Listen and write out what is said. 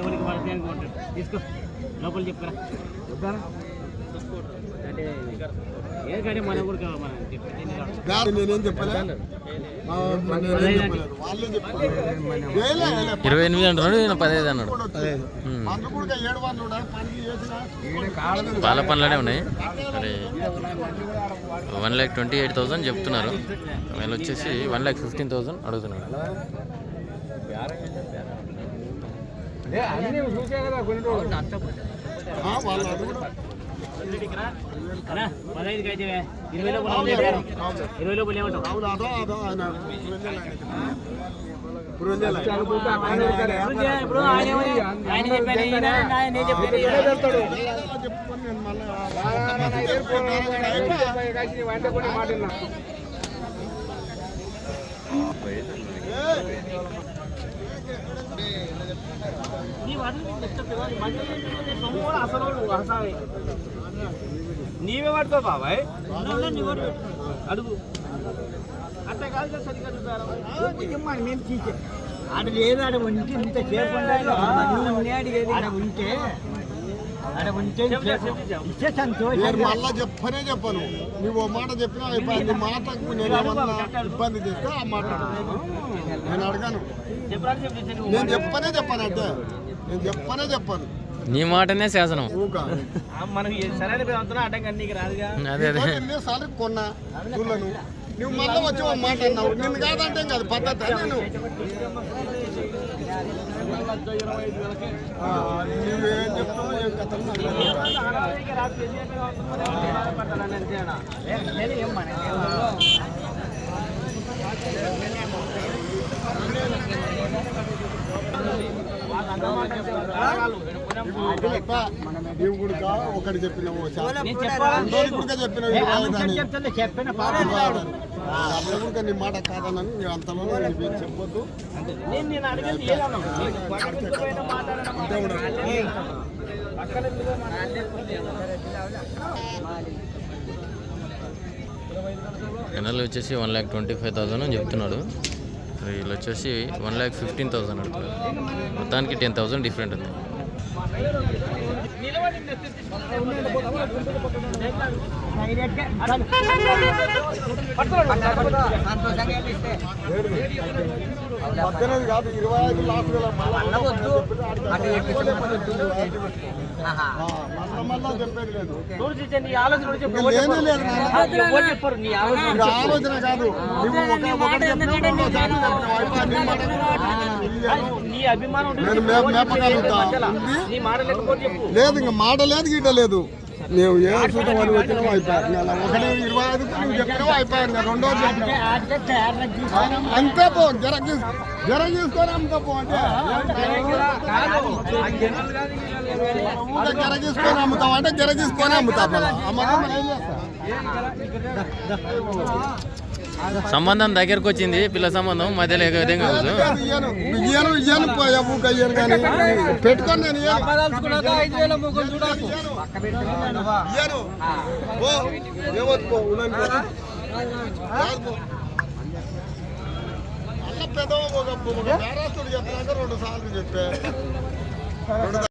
ఎవరికి పడితే అనుకుంటాడు తీసుకో. లోపల చెప్పురా. అంటే ఎందుకంటే మన కూడా కావాలి మనం. వాళ్ళు వాళ్ళే. ఇరవై ఎనిమిది అంటున్నాడు ఈయన పదహైదు అన్నాడు. పాల పనులనే ఉన్నాయి. మరి one lakh twenty eight thousand చెప్తున్నారు. వీళ్ళు వచ్చేసి వన్ ల్యాక్ ఫిఫ్టీన్ థౌసండ్ అడుగుతున్నారు ఆ, వాళ్ళు అది కూడా అన్నా, పదహైదుకి అయితే ఇరవై లోపల. ఇరవై లోపల ఇప్పుడు ఆయన చెప్పాను ఈయన, ఆయన నేను చెప్పాను ఈయన. చెప్పుకొని నేను మళ్ళా నీ వాటిని నీకు చెప్తా కదా, మంచి ఏంటంటే సొమ్ము కూడా అసలు వాడు అసలు నీవే పట్టుకో బాబాయ్. అడుగు. అట్లా కాదు సరిగ్గా చూడాలి. ఆడ లేదు ఆడ ఉంటే ఇంత ఆడ ఉంటే మళ్ళా చెప్పనే చెప్పను. నువ్వు మాట చెప్పినా అయిపోయింది మాటకు నేను ఏమన్నా ఇబ్బంది చేస్తే ఆ మాట నేను అడగాను. నేను చెప్పనే చెప్పను అంటే. నేను చెప్పనే చెప్పను. నీ మాటనే శాసనం. మనకి సరైన పేరు అంటున్నా అడ్డం కానీ నీకు రాదుగా. అదే అదే. ఎన్నిసార్లు కొన్నా నువ్వు మళ్ళీ వచ్చి ఓ మాట అన్నావు. నిన్ను కాదంటే కాదు పద్ధతి నేను. ఆ, నువ్వేం చెప్తావో ఏం కథలు నాకు తెలియదు. ఇప్పుడు తప్ప నీవు కూడా ఒకటి చెప్పినావు చెప్పిన నీ మాట కాదనని అంతలో చెప్పొద్దు నేను వచ్చేసి one lakh twenty five thousand అని చెప్తున్నాడు. వీళ్ళు వచ్చేసి వన్ ల్యాక్ ఫిఫ్టీన్ థౌసండ్ అడుగుతున్నారు మొత్తానికి టెన్ థౌసండ్ డిఫరెంట్ ఉంది. పద్దెనిమిది కాదు ఇరవై ఐదు లాస్ట్ మళ్ళా చెప్పేది లేదు. నీ ఆలోచన చెప్పరు. నీ కాదు. నీ అభిమానం లేదు ఇంకా మాట లేదు గీట లేదు. నువ్వు ఏ అని వచ్చినావు అయిపోయాయి అలా ఒకటి ఇరవై ఐదు నువ్వు చెప్పినావు అయిపోయాయి ఇంకా రెండోది చెప్పినావు అంతే పో జర జర తీసుకొని అమ్ముతా పో అంటే. జర తీసుకొని అమ్ముతావు అంటే జర తీసుకొని అమ్ముతా. అమ్మకం ఏం చేస్తా? సంబంధం దగ్గరకు వచ్చింది పిల్ల సంబంధం మధ్యలో ఏ విధంగా కాదు ఇయ్యను ఇయ్యను ఇయ్యను పోయా ఊక ఇయ్యను కానీ. పెట్టుకొని నేను ఇయ్యను. ఇయ్యను. ఓ ఏవద్దు పో ఉలని పో. కాదు పో. అల్ల పెదవ ఒక ఒక బేరాస్తుడు చెప్పినాక రెండు సార్లు చెప్పే.